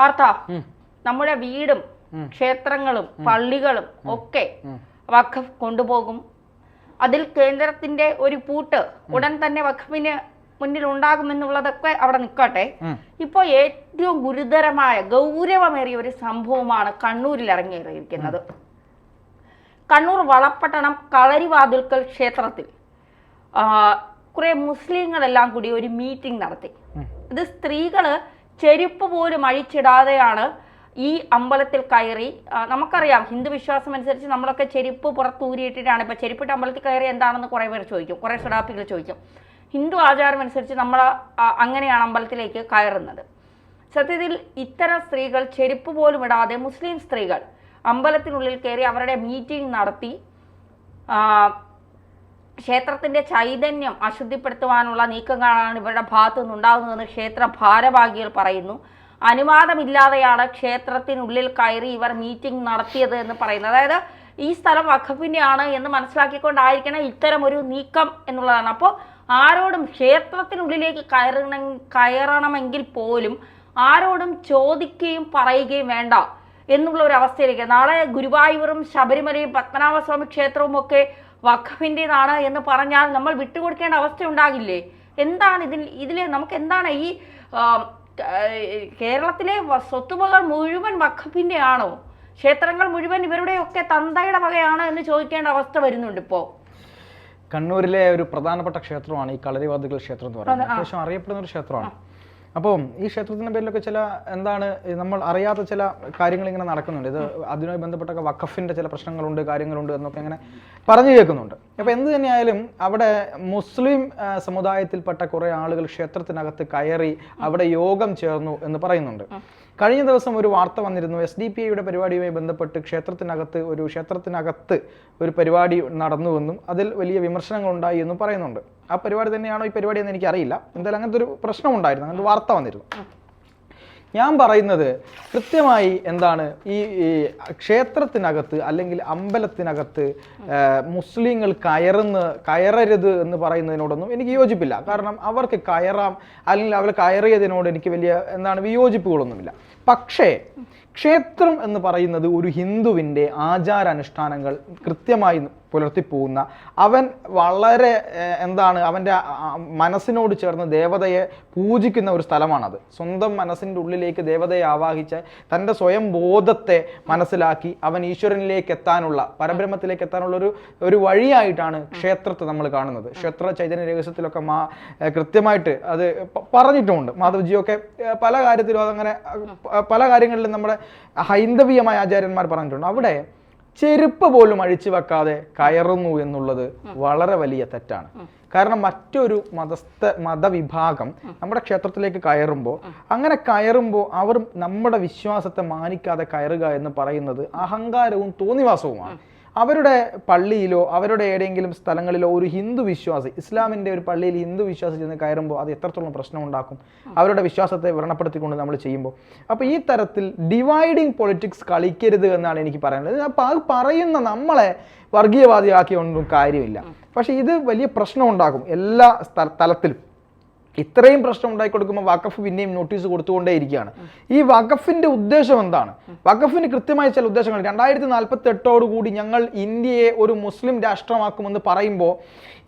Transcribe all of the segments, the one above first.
പാർത്ഥ നമ്മുടെ വീടും ക്ഷേത്രങ്ങളും പള്ളികളും ഒക്കെ വഖഫ് കൊണ്ടുപോകും. അതിൽ കേന്ദ്രത്തിന്റെ ഒരു പൂട്ട് ഉടൻ തന്നെ വഖഫിന് മുന്നിൽ ഉണ്ടാകുമെന്നുള്ളതൊക്കെ അവിടെ നിൽക്കട്ടെ. ഇപ്പോൾ ഏറ്റവും ഗുരുതരമായ ഗൗരവമേറിയ ഒരു സംഭവമാണ് കണ്ണൂരിൽ ഇറങ്ങിയിരിക്കുന്നത്. കണ്ണൂർ വളപ്പട്ടണം കളരിവാതിൽക്കൽ ക്ഷേത്രത്തിൽ കുറേ കുറെ മുസ്ലിങ്ങളെല്ലാം കൂടി ഒരു മീറ്റിംഗ് നടത്തി. ഇത് സ്ത്രീകൾ ചെരുപ്പ് പോലും അഴിച്ചിടാതെയാണ് ഈ അമ്പലത്തിൽ കയറി. നമുക്കറിയാം ഹിന്ദു വിശ്വാസം അനുസരിച്ച് നമ്മളൊക്കെ ചെരുപ്പ് പുറത്തൂരിയിട്ടിട്ടാണ് ഇപ്പൊ ചെരുപ്പിട്ട് അമ്പലത്തിൽ കയറി എന്താണെന്ന് കുറെ പേർ ചോദിക്കും കുറേ സുഡാപ്പികൾ ചോദിക്കും. ഹിന്ദു ആചാരം അനുസരിച്ച് നമ്മൾ അങ്ങനെയാണ് അമ്പലത്തിലേക്ക് കയറുന്നത്. സത്യത്തിൽ ഇത്തരം സ്ത്രീകൾ ചെരുപ്പ് പോലും ഇടാതെ മുസ്ലിം സ്ത്രീകൾ അമ്പലത്തിനുള്ളിൽ കയറി അവരുടെ മീറ്റിംഗ് നടത്തി ക്ഷേത്രത്തിന്റെ ചൈതന്യം അശുദ്ധിപ്പെടുത്തുവാനുള്ള നീക്കങ്ങളാണ് ഇവരുടെ ഭാഗത്തു നിന്നുണ്ടാകുന്നതെന്ന് ക്ഷേത്ര ഭാരവാഹികൾ പറയുന്നു. അനുവാദമില്ലാതെയാണ് ക്ഷേത്രത്തിനുള്ളിൽ കയറി ഇവർ മീറ്റിംഗ് നടത്തിയത് എന്ന് പറയുന്നത്. അതായത് ഈ സ്ഥലം വഖഫിന്റെയാണ് എന്ന് മനസ്സിലാക്കിക്കൊണ്ടായിരിക്കണം ഇത്തരം ഒരു നീക്കം എന്നുള്ളതാണ്. അപ്പോൾ ആരോടും ക്ഷേത്രത്തിനുള്ളിലേക്ക് കയറണ കയറണമെങ്കിൽ പോലും ആരോടും ചോദിക്കുകയും പറയുകയും വേണ്ട എന്നുള്ള ഒരു അവസ്ഥയിലേക്ക്. നാളെ ഗുരുവായൂരും ശബരിമലയും പത്മനാഭസ്വാമി ക്ഷേത്രവും ഒക്കെ വഖഫിന്റെതാണ് എന്ന് പറഞ്ഞാൽ നമ്മൾ വിട്ടുകൊടുക്കേണ്ട അവസ്ഥ ഉണ്ടാകില്ലേ? എന്താണ് ഇതിൽ ഇതിൽ നമുക്ക് എന്താണ് ഈ കേരളത്തിലെ സ്വത്തുവകൾ മുഴുവൻ വഖഫിന്റെ ആണോ ക്ഷേത്രങ്ങൾ മുഴുവൻ ഇവരുടെയൊക്കെ തന്തയുടെ വകയാണോ എന്ന് ചോദിക്കേണ്ട അവസ്ഥ വരുന്നുണ്ട് ഇപ്പോൾ കണ്ണൂരിലെ ഒരു പ്രധാനപ്പെട്ട ക്ഷേത്രമാണ് ഈ കളരിവാദികൾ ക്ഷേത്രം എന്ന് പറയുന്നത്. അത്യാവശ്യം അറിയപ്പെടുന്ന ഒരു ക്ഷേത്രമാണ്. അപ്പോൾ ഈ ക്ഷേത്രത്തിന്റെ പേരിലൊക്കെ ചില എന്താണ് നമ്മൾ അറിയാത്ത ചില കാര്യങ്ങൾ ഇങ്ങനെ നടക്കുന്നുണ്ട്. ഇത് അതിനുമായി ബന്ധപ്പെട്ടൊക്കെ വഖഫിന്റെ ചില പ്രശ്നങ്ങളുണ്ട് കാര്യങ്ങളുണ്ട് എന്നൊക്കെ ഇങ്ങനെ പറഞ്ഞു കേൾക്കുന്നുണ്ട്. അപ്പോൾ എന്ത് തന്നെയായാലും അവിടെ മുസ്ലിം സമുദായത്തിൽപ്പെട്ട കുറേ ആളുകൾ ക്ഷേത്രത്തിനകത്ത് കയറി അവിടെ യോഗം ചേർന്നു എന്ന് പറയുന്നുണ്ട്. കഴിഞ്ഞ ദിവസം ഒരു വാർത്ത വന്നിരുന്നു. എസ് ഡി പി ഐയുടെ പരിപാടിയുമായി ബന്ധപ്പെട്ട് ക്ഷേത്രത്തിനകത്ത് ഒരു ക്ഷേത്രത്തിനകത്ത് ഒരു പരിപാടി നടന്നുവെന്നും അതിൽ വലിയ വിമർശനങ്ങൾ ഉണ്ടായി എന്നും പറയുന്നുണ്ട്. ആ പരിപാടി തന്നെയാണോ ഈ പരിപാടി എന്ന് എനിക്കറിയില്ല. എന്തായാലും അങ്ങനത്തെ ഒരു പ്രശ്നം ഉണ്ടായിരുന്നു അങ്ങനത്തെ വാർത്ത വന്നിരുന്നു. ഞാൻ പറയുന്നത് കൃത്യമായി എന്താണ് ഈ ക്ഷേത്രത്തിനകത്ത് അല്ലെങ്കിൽ അമ്പലത്തിനകത്ത് മുസ്ലിങ്ങൾ കയറുന്ന കയറരുത് എന്ന് പറയുന്നതിനോടൊന്നും എനിക്ക് യോജിപ്പില്ല. കാരണം അവർക്ക് കയറാം അല്ലെങ്കിൽ അവർ കയറിയതിനോട് എനിക്ക് വലിയ എന്താണ് വിയോജിപ്പുകളൊന്നുമില്ല. പക്ഷേ ക്ഷേത്രം എന്ന് പറയുന്നത് ഒരു ഹിന്ദുവിന്റെ ആചാരാനുഷ്ഠാനങ്ങൾ കൃത്യമായി പുലർത്തിപ്പോകുന്ന അവൻ വളരെ എന്താണ് അവന്റെ മനസ്സിനോട് ചേർന്ന് ദേവതയെ പൂജിക്കുന്ന ഒരു സ്ഥലമാണത്. സ്വന്തം മനസ്സിന്റെ ഉള്ളിലേക്ക് ദേവതയെ ആവാഹിച്ച് തന്റെ സ്വയം ബോധത്തെ മനസ്സിലാക്കി അവൻ ഈശ്വരനിലേക്ക് എത്താനുള്ള പരബ്രഹ്മത്തിലേക്ക് എത്താനുള്ള ഒരു ഒരു വഴിയായിട്ടാണ് ക്ഷേത്രത്തെ നമ്മൾ കാണുന്നത്. ക്ഷേത്ര ചൈതന്യ രഹസ്യത്തിലൊക്കെ മാ കൃത്യമായിട്ട് അത് പറഞ്ഞിട്ടുമുണ്ട്. മാധവ്ജിയൊക്കെ പല കാര്യത്തിലും അതങ്ങനെ പല കാര്യങ്ങളിലും നമ്മുടെ ഹൈന്ദവീയമായ ആചാര്യന്മാർ പറഞ്ഞിട്ടുണ്ട്. അവിടെ ചെരുപ്പ് പോലും അഴിച്ചു വെക്കാതെ കയറുന്നു എന്നുള്ളത് വളരെ വലിയ തെറ്റാണ്. കാരണം മറ്റൊരു മതസ്ഥ മതവിഭാഗം നമ്മുടെ ക്ഷേത്രത്തിലേക്ക് കയറുമ്പോൾ അങ്ങനെ കയറുമ്പോൾ അവർ നമ്മുടെ വിശ്വാസത്തെ മാനിക്കാതെ കയറുക എന്ന് പറയുന്നത് അഹങ്കാരവും തോന്നിവാസവുമാണ്. അവരുടെ പള്ളിയിലോ അവരുടെ ഏതെങ്കിലും സ്ഥലങ്ങളിലോ ഒരു ഹിന്ദു വിശ്വാസി ഇസ്ലാമിന്റെ ഒരു പള്ളിയിൽ ഹിന്ദു വിശ്വാസി ചെന്ന് കയറുമ്പോൾ അത് എത്രത്തോളം പ്രശ്നം ഉണ്ടാക്കും അവരുടെ വിശ്വാസത്തെ വ്രണപ്പെടുത്തിക്കൊണ്ട് നമ്മൾ ചെയ്യുമ്പോൾ. അപ്പോൾ ഈ തരത്തിൽ ഡിവൈഡിങ് പൊളിറ്റിക്സ് കളിക്കരുത് എന്നാണ് എനിക്ക് പറയാനുള്ളത്. അപ്പോൾ അത് പറയുന്ന നമ്മളെ വർഗീയവാദിയാക്കിയൊന്നും കാര്യമില്ല. പക്ഷേ ഇത് വലിയ പ്രശ്നം ഉണ്ടാക്കും എല്ലാ സ്ഥല- തലത്തിലും. ഇത്രയും പ്രശ്നം ഉണ്ടാക്കി കൊടുക്കുമ്പോൾ വഖഫ് പിന്നെയും നോട്ടീസ് കൊടുത്തുകൊണ്ടേ ഇരിക്കുകയാണ്. ഈ വഖഫിന്റെ ഉദ്ദേശം എന്താണ്? വഖഫിന് കൃത്യമായ ചില ഉദ്ദേശങ്ങൾ രണ്ടായിരത്തി നാൽപ്പത്തി എട്ടോടുകൂടി ഞങ്ങൾ ഇന്ത്യയെ ഒരു മുസ്ലിം രാഷ്ട്രമാക്കുമെന്ന് പറയുമ്പോൾ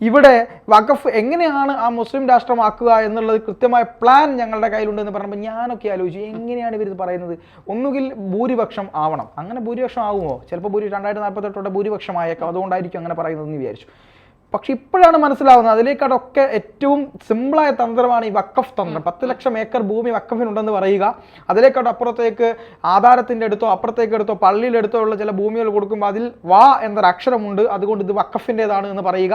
ഇവിടെ വഖഫ് എങ്ങനെയാണ് ആ മുസ്ലിം രാഷ്ട്രമാക്കുക എന്നുള്ളത് കൃത്യമായ പ്ലാൻ ഞങ്ങളുടെ കയ്യിലുണ്ടെന്ന് പറയുമ്പോൾ ഞാനൊക്കെ ആലോചിച്ചു എങ്ങനെയാണ് ഇവർ പറയുന്നത്? ഒന്നുകിൽ ഭൂരിപക്ഷം ആവണം. അങ്ങനെ ഭൂരിപക്ഷം ആകുമോ ചിലപ്പോൾ ഭൂരി രണ്ടായിരത്തി നാൽപ്പത്തെട്ടോടെ ഭൂരിപക്ഷമായേക്കാം അതുകൊണ്ടായിരിക്കും അങ്ങനെ പറയുന്നതെന്ന് വിചാരിച്ചു. പക്ഷെ ഇപ്പോഴാണ് മനസ്സിലാവുന്നത് അതിലേക്കാടൊക്കെ ഏറ്റവും സിമ്പിളായ തന്ത്രമാണ് ഈ വക്കഫ് തന്ത്രം. പത്ത് ലക്ഷം ഏക്കർ ഭൂമി വക്കഫിനുണ്ടെന്ന് പറയുക. അതിലേക്കാട്ട് അപ്പുറത്തേക്ക് ആധാരത്തിന്റെ അടുത്തോ അപ്പുറത്തേക്ക് എടുത്തോ പള്ളിയുടെ അടുത്തോ ഉള്ള ചില ഭൂമികൾ കൊടുക്കുമ്പോൾ അതിൽ വാ എന്നൊരു അക്ഷരമുണ്ട് അതുകൊണ്ട് ഇത് വക്കഫിന്റെതാണ് എന്ന് പറയുക.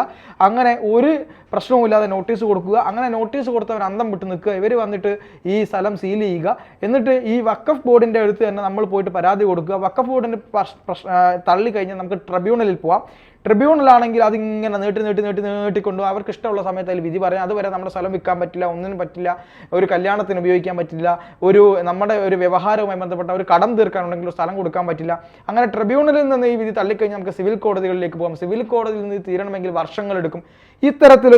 അങ്ങനെ ഒരു പ്രശ്നവുമില്ലാതെ നോട്ടീസ് കൊടുക്കുക. അങ്ങനെ നോട്ടീസ് കൊടുത്തവർ അന്തം വിട്ട് നിൽക്കുക. ഇവർ വന്നിട്ട് ഈ സ്ഥലം സീൽ ചെയ്യുക. എന്നിട്ട് ഈ വക്കഫ് ബോർഡിന്റെ അടുത്ത് തന്നെ നമ്മൾ പോയിട്ട് പരാതി കൊടുക്കുക. വക്കഫ് പ്രശ്- തള്ളി കഴിഞ്ഞാൽ നമുക്ക് ട്രിബ്യൂണലിൽ പോവാം. ട്രിബ്യൂണലാണെങ്കിൽ അതിങ്ങനെ നീട്ടി നീട്ടി നീട്ടി നീട്ടിക്കൊണ്ടു അവർക്ക് ഇഷ്ടമുള്ള സമയത്ത് അതിൽ വിധി പറയാം. അതുവരെ നമ്മുടെ സ്ഥലം വിൽക്കാൻ പറ്റില്ല ഒന്നിനും പറ്റില്ല ഒരു കല്യാണത്തിന് ഉപയോഗിക്കാൻ പറ്റില്ല ഒരു നമ്മുടെ ഒരു വ്യവഹാരവുമായി ബന്ധപ്പെട്ട ഒരു കടം തീർക്കാനുണ്ടെങ്കിൽ സ്ഥലം കൊടുക്കാൻ പറ്റില്ല. അങ്ങനെ ട്രിബ്യൂണലിൽ നിന്ന് ഈ വിധി തള്ളിക്കഴിഞ്ഞാൽ നമുക്ക് സിവിൽ കോടതികളിലേക്ക് പോകാം സിവിൽ കോടതിയിൽ നിന്ന് തീരണമെങ്കിൽ വർഷങ്ങളെടുക്കും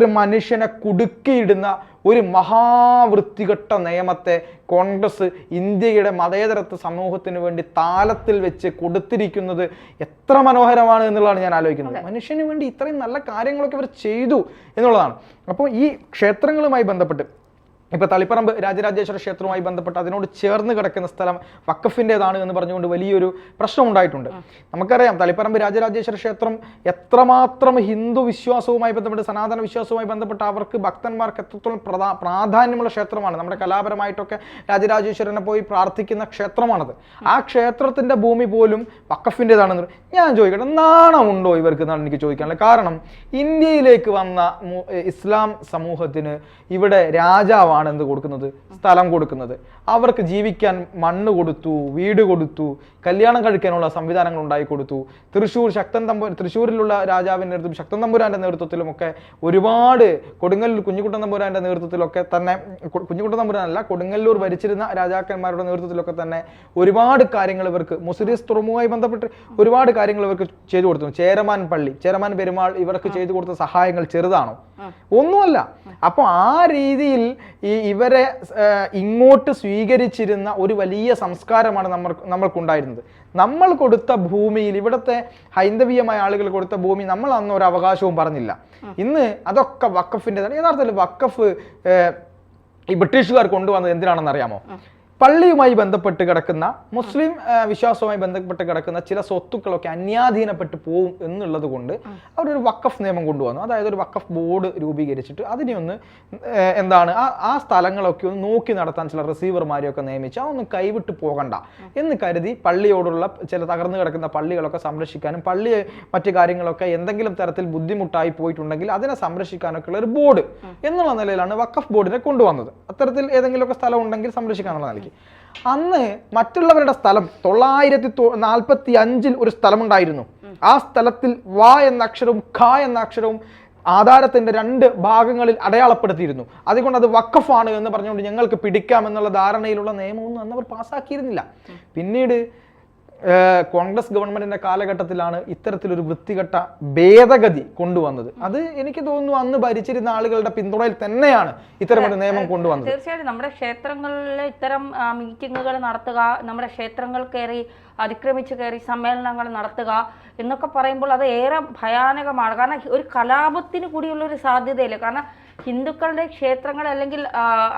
ഇത്തരത്തിലൊരു മനുഷ്യനെ കുടുക്കിയിടുന്ന ഒരു മഹാവൃത്തികെട്ട നിയമത്തെ കോൺഗ്രസ് ഇന്ത്യയുടെ മതേതരത്വ സമൂഹത്തിന് വേണ്ടി താലത്തിൽ വെച്ച് കൊടുത്തിരിക്കുന്നത് എത്ര മനോഹരമാണ് എന്നുള്ളതാണ് ഞാൻ ആലോചിക്കുന്നത്. മനുഷ്യന് വേണ്ടി ഇത്രയും നല്ല കാര്യങ്ങളൊക്കെ ഇവർ ചെയ്തു എന്നുള്ളതാണ്. അപ്പോൾ ഈ ക്ഷേത്രങ്ങളുമായി ബന്ധപ്പെട്ട് ഇപ്പൊ തളിപ്പറമ്പ് രാജരാജേശ്വര ക്ഷേത്രവുമായി ബന്ധപ്പെട്ട് അതിനോട് ചേർന്ന് കിടക്കുന്ന സ്ഥലം വക്കഫിന്റെതാണ് എന്ന് പറഞ്ഞുകൊണ്ട് വലിയൊരു പ്രശ്നം ഉണ്ടായിട്ടുണ്ട്. നമുക്കറിയാം തളിപ്പറമ്പ് രാജരാജേശ്വര ക്ഷേത്രം എത്രമാത്രം ഹിന്ദു വിശ്വാസവുമായി ബന്ധപ്പെട്ട് സനാതന വിശ്വാസവുമായി ബന്ധപ്പെട്ട് അവർക്ക് ഭക്തന്മാർക്ക് എത്രത്തോളം പ്രധാ പ്രാധാന്യമുള്ള ക്ഷേത്രമാണ്. നമ്മുടെ കലാപരമായിട്ടൊക്കെ രാജരാജേശ്വരനെ പോയി പ്രാർത്ഥിക്കുന്ന ക്ഷേത്രമാണത്. ആ ക്ഷേത്രത്തിന്റെ ഭൂമി പോലും വക്കഫിന്റെതാണെന്ന് ഞാൻ ചോദിക്കട്ടെ നാണമുണ്ടോ ഇവർക്ക് എന്നാണ് എനിക്ക് ചോദിക്കാനുള്ളത്. കാരണം ഇന്ത്യയിലേക്ക് വന്ന ഇസ്ലാം സമൂഹത്തിന് ഇവിടെ രാജാവാണ് എന്ത് കൊടുക്കുന്നത്? സ്ഥലം കൊടുക്കുന്നത്. അവർക്ക് ജീവിക്കാൻ മണ്ണ് കൊടുത്തു വീട് കൊടുത്തു കല്യാണം കഴിക്കാനുള്ള സംവിധാനങ്ങൾ ഉണ്ടായി കൊടുത്തു. തൃശ്ശൂർ ശക്തൻ തമ്പു തൃശ്ശൂരിലുള്ള രാജാവിന്റെ നേതൃത്വം ശക്തൻ തമ്പുരാന്റെ നേതൃത്വത്തിലുമൊക്കെ ഒരുപാട് കൊടുങ്ങല്ലൂർ കുഞ്ഞുകുട്ടൻ തമ്പുരാന്റെ നേതൃത്വത്തിലൊക്കെ തന്നെ കുഞ്ഞുകുട്ടൻ തമ്പുരാനല്ല കൊടുങ്ങല്ലൂർ ഭരിച്ചിരുന്ന രാജാക്കന്മാരുടെ നേതൃത്വത്തിലൊക്കെ തന്നെ ഒരുപാട് കാര്യങ്ങൾ ഇവർക്ക് മുസ്ലിസ് തുറമുഖമായി ബന്ധപ്പെട്ട് ഒരുപാട് കാര്യങ്ങൾ ഇവർക്ക് ചെയ്തു കൊടുത്തു. ചേരമാൻ പള്ളി ചേരമാൻ പെരുമാൾ ഇവർക്ക് ചെയ്തു കൊടുത്ത സഹായങ്ങൾ ചെറുതാണോ? ഒന്നുമല്ല. അപ്പോൾ ആ രീതിയിൽ ഈ ഇവരെ ഇങ്ങോട്ട് സ്വീകരിച്ചിരുന്ന ഒരു വലിയ സംസ്കാരമാണ് നമ്മൾ നമ്മൾക്കുണ്ടായിരുന്നത്. നമ്മൾ കൊടുത്ത ഭൂമിയിൽ ഇവിടുത്തെ ഹൈന്ദവീയമായ ആളുകൾ കൊടുത്ത ഭൂമി നമ്മൾ അന്ന് ഒരു അവകാശവും പറഞ്ഞില്ല. ഇന്ന് അതൊക്കെ വക്കഫിന്റെതാണ് യഥാർത്ഥത്തിൽ വക്കഫ് ഈ ബ്രിട്ടീഷുകാർ കൊണ്ടുവന്നത് എന്തിനാണെന്ന് അറിയാമോ പള്ളിയുമായി ബന്ധപ്പെട്ട് കിടക്കുന്ന മുസ്ലിം വിശ്വാസവുമായി ബന്ധപ്പെട്ട് കിടക്കുന്ന ചില സ്വത്തുക്കളൊക്കെ അന്യാധീനപ്പെട്ട് പോവും എന്നുള്ളത് കൊണ്ട് അവരൊരു വക്കഫ് നിയമം കൊണ്ടുവന്നു. അതായത് ഒരു വക്കഫ് ബോർഡ് രൂപീകരിച്ചിട്ട് അതിനെ ഒന്ന് എന്താണ് ആ ആ സ്ഥലങ്ങളൊക്കെ ഒന്ന് നോക്കി നടത്താൻ ചില റിസീവർമാരെയൊക്കെ നിയമിച്ച് അതൊന്നും കൈവിട്ട് പോകണ്ട എന്ന് കരുതി പള്ളിയോടുള്ള ചില തകർന്നു കിടക്കുന്ന പള്ളികളൊക്കെ സംരക്ഷിക്കാനും പള്ളി മറ്റു കാര്യങ്ങളൊക്കെ എന്തെങ്കിലും തരത്തിൽ ബുദ്ധിമുട്ടായി പോയിട്ടുണ്ടെങ്കിൽ അതിനെ സംരക്ഷിക്കാനൊക്കെ ഉള്ള ഒരു ബോർഡ് എന്നുള്ള നിലയിലാണ് വക്കഫ് ബോർഡിനെ കൊണ്ടുവന്നത്. അത്തരത്തിൽ ഏതെങ്കിലുമൊക്കെ സ്ഥലം ഉണ്ടെങ്കിൽ സംരക്ഷിക്കാനുള്ള നിലയ്ക്ക്. അന്ന് മറ്റുള്ളവരുടെ സ്ഥലം തൊള്ളായിരത്തി നാൽപ്പത്തി അഞ്ചിൽ ഒരു സ്ഥലമുണ്ടായിരുന്നു. ആ സ്ഥലത്തിൽ വ എന്ന അക്ഷരവും ഖ എന്ന അക്ഷരവും ആധാരത്തിന്റെ രണ്ട് ഭാഗങ്ങളിൽ അടയാളപ്പെടുത്തിയിരുന്നു. അതുകൊണ്ട് അത് വക്കഫാണ് എന്ന് പറഞ്ഞുകൊണ്ട് ഞങ്ങൾക്ക് പിടിക്കാം എന്നുള്ള ധാരണയിലുള്ള നിയമമൊന്നും അന്ന് അവർ പാസ്സാക്കിയിരുന്നില്ല പിന്നീട് കോൺഗ്രസ് ഗവൺമെന്റിന്റെ കാലഘട്ടത്തിലാണ് ഇത്തരത്തിലൊരു വൃത്തികെട്ട ഭേദഗതി കൊണ്ടുവന്നത്. അത് എനിക്ക് തോന്നുന്നു അന്ന് ഭരിച്ചിരുന്ന ആളുകളുടെ പിന്തുണയിൽ തന്നെയാണ് ഇത്തരമൊരു നിയമം കൊണ്ടുവന്നത്. തീർച്ചയായിട്ടും നമ്മുടെ ക്ഷേത്രങ്ങളിൽ ഇത്തരം മീറ്റിങ്ങുകൾ നടത്തുക നമ്മുടെ ക്ഷേത്രങ്ങൾ കയറി അതിക്രമിച്ചു കയറി സമ്മേളനങ്ങൾ നടത്തുക എന്നൊക്കെ പറയുമ്പോൾ അത് ഏറെ ഭയാനകമാണ്. കാരണം ഒരു കലാപത്തിന് കൂടിയുള്ള ഒരു സാധ്യതയില്ല. കാരണം ഹിന്ദുക്കളുടെ ക്ഷേത്രങ്ങൾ അല്ലെങ്കിൽ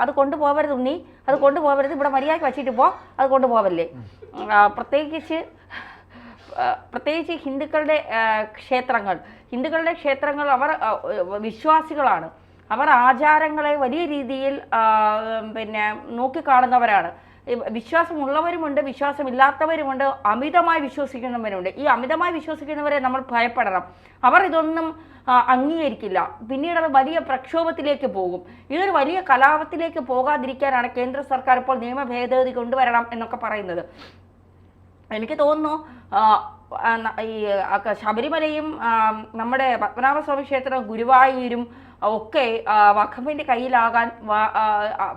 അത് കൊണ്ടുപോകരുത് ഉണ്ണി. അത് കൊണ്ടുപോകരുത് ഇവിടെ മര്യാദയ്ക്ക് വച്ചിട്ട് പോ. അത് കൊണ്ടുപോകല്ലേ പ്രത്യേകിച്ച് പ്രത്യേകിച്ച് ഹിന്ദുക്കളുടെ ക്ഷേത്രങ്ങൾ. ഹിന്ദുക്കളുടെ ക്ഷേത്രങ്ങൾ അവർ വിശ്വാസികളാണ്. അവർ ആചാരങ്ങളെ വലിയ രീതിയിൽ പിന്നെ നോക്കിക്കാണുന്നവരാണ്. വിശ്വാസമുള്ളവരുമുണ്ട് വിശ്വാസമില്ലാത്തവരുമുണ്ട് അമിതമായി വിശ്വസിക്കുന്നവരുണ്ട് ഈ അമിതമായി വിശ്വസിക്കുന്നവരെ നമ്മൾ ഭയപ്പെടണം. അവർ ഇതൊന്നും അംഗീകരിക്കില്ല. പിന്നീട് അത് വലിയ പ്രക്ഷോഭത്തിലേക്ക് പോകും. ഇതൊരു വലിയ കലാപത്തിലേക്ക് പോകാതിരിക്കാനാണ് കേന്ദ്ര സർക്കാർ ഇപ്പോൾ നിയമ ഭേദഗതി കൊണ്ടുവരണം എന്നൊക്കെ പറയുന്നത്. എനിക്ക് തോന്നുന്നു ഈ ശബരിമലയും നമ്മുടെ പത്മനാഭസ്വാമി ക്ഷേത്രം ഗുരുവായൂരും ഒക്കെ വഖഫിന്റെ കയ്യിലാകാൻ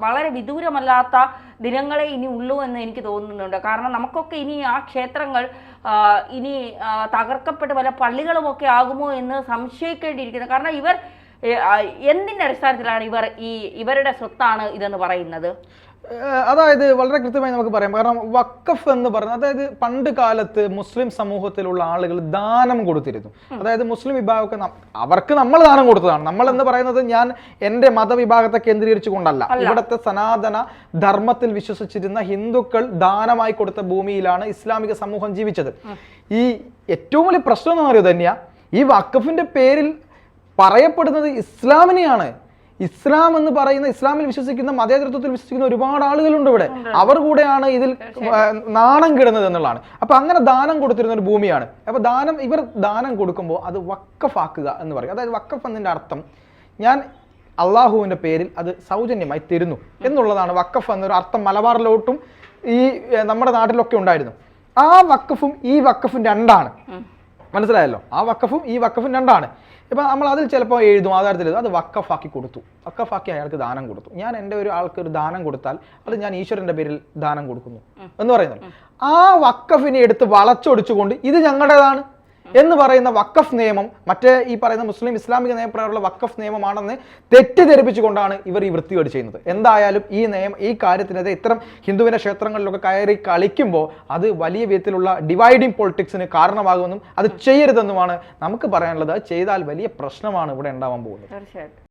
വളരെ വിദൂരമല്ലാത്ത ദിനങ്ങളെ ഇനി ഉള്ളൂ എന്ന് എനിക്ക് തോന്നുന്നുണ്ട്. കാരണം നമുക്കൊക്കെ ഇനി ആ ക്ഷേത്രങ്ങൾ ഇനി തകർക്കപ്പെട്ട് പല പള്ളികളുമൊക്കെ ആകുമോ എന്ന് സംശയിക്കേണ്ടിയിരിക്കുന്നു. കാരണം ഇവർ എന്തിന്റെ അടിസ്ഥാനത്തിലാണ് ഇവർ ഈ ഇവരുടെ സ്വത്താണ് ഇതെന്ന് പറയുന്നത്? അതായത് വളരെ കൃത്യമായി നമുക്ക് പറയാം. കാരണം വക്കഫ് എന്ന് പറയുന്നത് അതായത് പണ്ട് കാലത്ത് മുസ്ലിം സമൂഹത്തിലുള്ള ആളുകൾ ദാനം കൊടുത്തിരുന്നു. അതായത് മുസ്ലിം വിഭാഗമൊക്കെ അവർക്ക് നമ്മൾ ദാനം കൊടുത്തതാണ്. നമ്മൾ എന്ന് പറയുന്നത് ഞാൻ എന്റെ മതവിഭാഗത്തെ കേന്ദ്രീകരിച്ചു കൊണ്ടല്ല ഇവിടുത്തെ സനാതന ധർമ്മത്തിൽ വിശ്വസിച്ചിരുന്ന ഹിന്ദുക്കൾ ദാനമായി കൊടുത്ത ഭൂമിയിലാണ് ഇസ്ലാമിക സമൂഹം ജീവിച്ചത്. ഈ ഏറ്റവും വലിയ പ്രശ്നം എന്ന് പറയുന്നത് തന്നെയാ ഈ വക്കഫിന്റെ പേരിൽ പറയപ്പെടുന്നത് ഇസ്ലാമിനെയാണ്. ഇസ്ലാം എന്ന് പറയുന്ന ഇസ്ലാമിൽ വിശ്വസിക്കുന്ന മതേതൃത്വത്തിൽ വിശ്വസിക്കുന്ന ഒരുപാട് ആളുകളുണ്ട് ഇവിടെ. അവർ കൂടെയാണ് ഇതിൽ നാണം കിടുന്നത് എന്നുള്ളതാണ്. അപ്പൊ അങ്ങനെ ദാനം കൊടുത്തിരുന്ന ഒരു ഭൂമിയാണ്. അപ്പൊ ദാനം ഇവർ ദാനം കൊടുക്കുമ്പോൾ അത് വക്കഫാക്കുക എന്ന് പറയും. അതായത് വക്കഫ് എന്നതിന്റെ അർത്ഥം ഞാൻ അള്ളാഹുവിന്റെ പേരിൽ അത് സൗജന്യമായി തരുന്നു എന്നുള്ളതാണ് വക്കഫ് എന്നൊരു അർത്ഥം മലബാറിലോട്ടും ഈ നമ്മുടെ നാട്ടിലൊക്കെ ഉണ്ടായിരുന്നു. ആ വക്കഫും ഈ വക്കഫും രണ്ടാണ്. മനസ്സിലായല്ലോ? ആ വക്കഫും ഈ വക്കഫും രണ്ടാണ്. ഇപ്പൊ നമ്മൾ അതിൽ ചിലപ്പോൾ എഴുതും ആധാരത്തിൽ എഴുതും. അത് വക്കഫാക്കി കൊടുത്തു. വക്കഫാക്കി അയാൾക്ക് ദാനം കൊടുത്തു. ഞാൻ എന്റെ ഒരു ആൾക്ക് ഒരു ദാനം കൊടുത്താൽ അത് ഞാൻ ഈശ്വരന്റെ പേരിൽ ദാനം കൊടുക്കുന്നു. എന്ന് പറയുന്നത് ആ വക്കഫിനെ എടുത്ത് വളച്ചൊടിച്ചുകൊണ്ട് ഇത് ഞങ്ങളുടേതാണ്. എന്ന് പറയുന്ന വക്കഫ് നിയമം മറ്റേ ഈ പറയുന്ന മുസ്ലിം ഇസ്ലാമിക നിയമപ്രകാരമുള്ള വക്കഫ് നിയമമാണെന്ന് തെറ്റിദ്ധരിപ്പിച്ചുകൊണ്ടാണ് ഇവർ ഈ വൃത്തികേട് ചെയ്യുന്നത്. എന്തായാലും ഈ നിയമം ഈ കാര്യത്തിനെതിരെ ഇത്തരം ഹിന്ദുവിന്റെ ക്ഷേത്രങ്ങളിലൊക്കെ കയറി കളിക്കുമ്പോൾ അത് വലിയ വിധത്തിലുള്ള ഡിവൈഡിങ് പൊളിറ്റിക്സിന് കാരണമാകുമെന്നും അത് ചെയ്യരുതെന്നുമാണ് നമുക്ക് പറയാനുള്ളത്. ചെയ്താൽ വലിയ പ്രശ്നമാണ് ഇവിടെ ഉണ്ടാവാൻ പോകുന്നത്. തീർച്ചയായിട്ടും.